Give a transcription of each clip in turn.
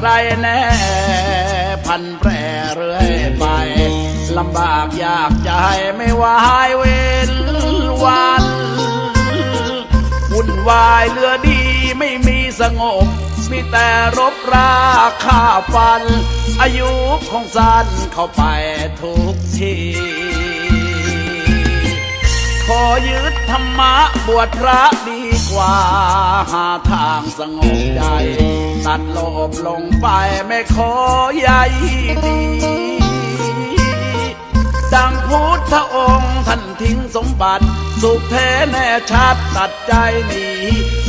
ไรแน่ พันแปรเรื่อยไปลำบากยากใจไม่วายเว้นวันวุ่นวายเรือดีไม่มีสงบ มีแต่รบราฆ่าฟัน อายุของสันเข้าไปทุกที อยึดธรรมะบวชพระดีกว่า หาทางสงบใจ ตัดโลภลงไปไม่ขอใยดีดังพุทธองค์ท่านทิ้งสมบัติ สุขแท้แน่ชัดตัดใจหนี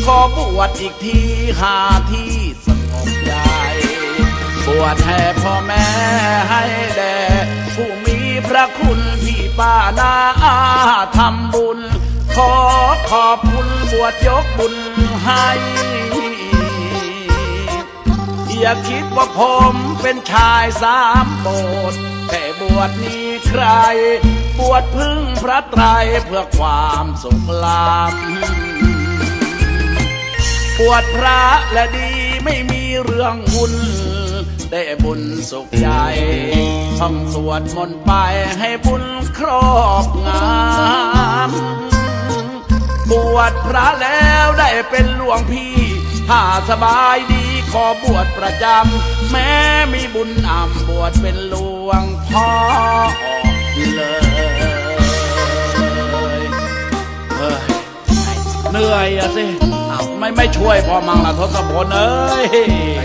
ขอบวชอีกทีหาที่สงบใจ บวชให้พ่อแม่ให้แด่ผู้มีพระคุณพี่ป้านาอา อบคุณบวชยกบุญให้อย่าคิดว่าผมเป็นชายสามโบสแต่บวชนี้ใคร บวชพึ่งพระไตรเพื่อความสุขลำบวชพระและดีไม่มีเรื่องวุ่นได้บุญสุขใจท่องสวดมนต์ไปให้บุญครอบง วชพระแล้วได้เป็นหลวงพี่ ถ้าสบายดีขอบวชประจำ แม้มีบุญนำบวชเป็นหลวงพ่อเลยเฮ้ยเหนื่อยอะสิอ้าวไม่ไม่ช่วยพอมังละทศพลเอ้ย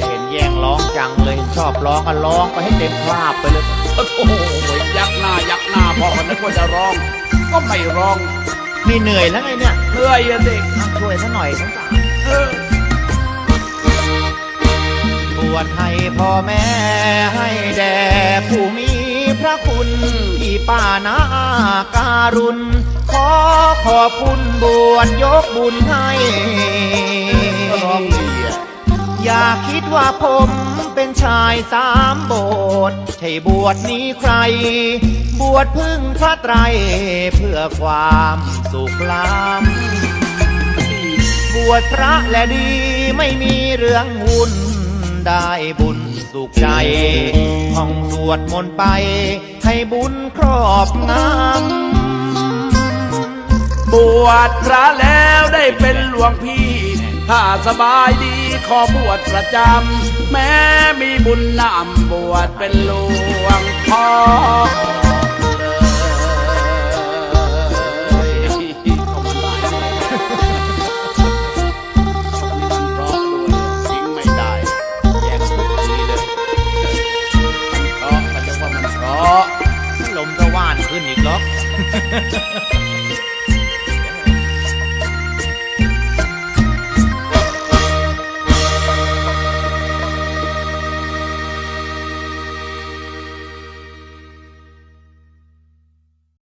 เห็นแย่งร้องจังเลยชอบร้องก็ร้องไปให้เต็มคราบไปเลย โอ้โหยักหน้ายักหน้าพ่อคนนึกว่าจะร้อง ก็ไม่ร้อง มีเหนื่อยแล้วไงเนี่ยเหนื่อยอะเด็กอะช่วยซะหน่อยสงสารเออบวชให้พ่อแม่ให้แด่ผู้มีพระคุณพี่ป้านาการุณ ขอขอบคุณบวชยกบุญให้ร้องดีอะอย่าคิดว่าผมเป็นชายสามโบสถ์ ใช่บวชนี้ใคร บวชพึ่งพระไตร เพื่อความสุขล้ำบวชพระและดีไม่มีเรื่องวุ่นได้บุญสุขใจท่องสวดมนต์ไป ให้บุญครอบงำบวชพระแล้วได้เป็นหลวงพี่ ถ้าสบายดีขอบวชประจำ แม้มีบุญนำบวชเป็นหลวงพ่อลยขอบคุณหลายมันร้องด้วยทิ้งไม่ได้แยกสุดทีเลยเพราะเขาเรียกว่ามันเพราะลมก็ว่านขึ้นอีกหรอก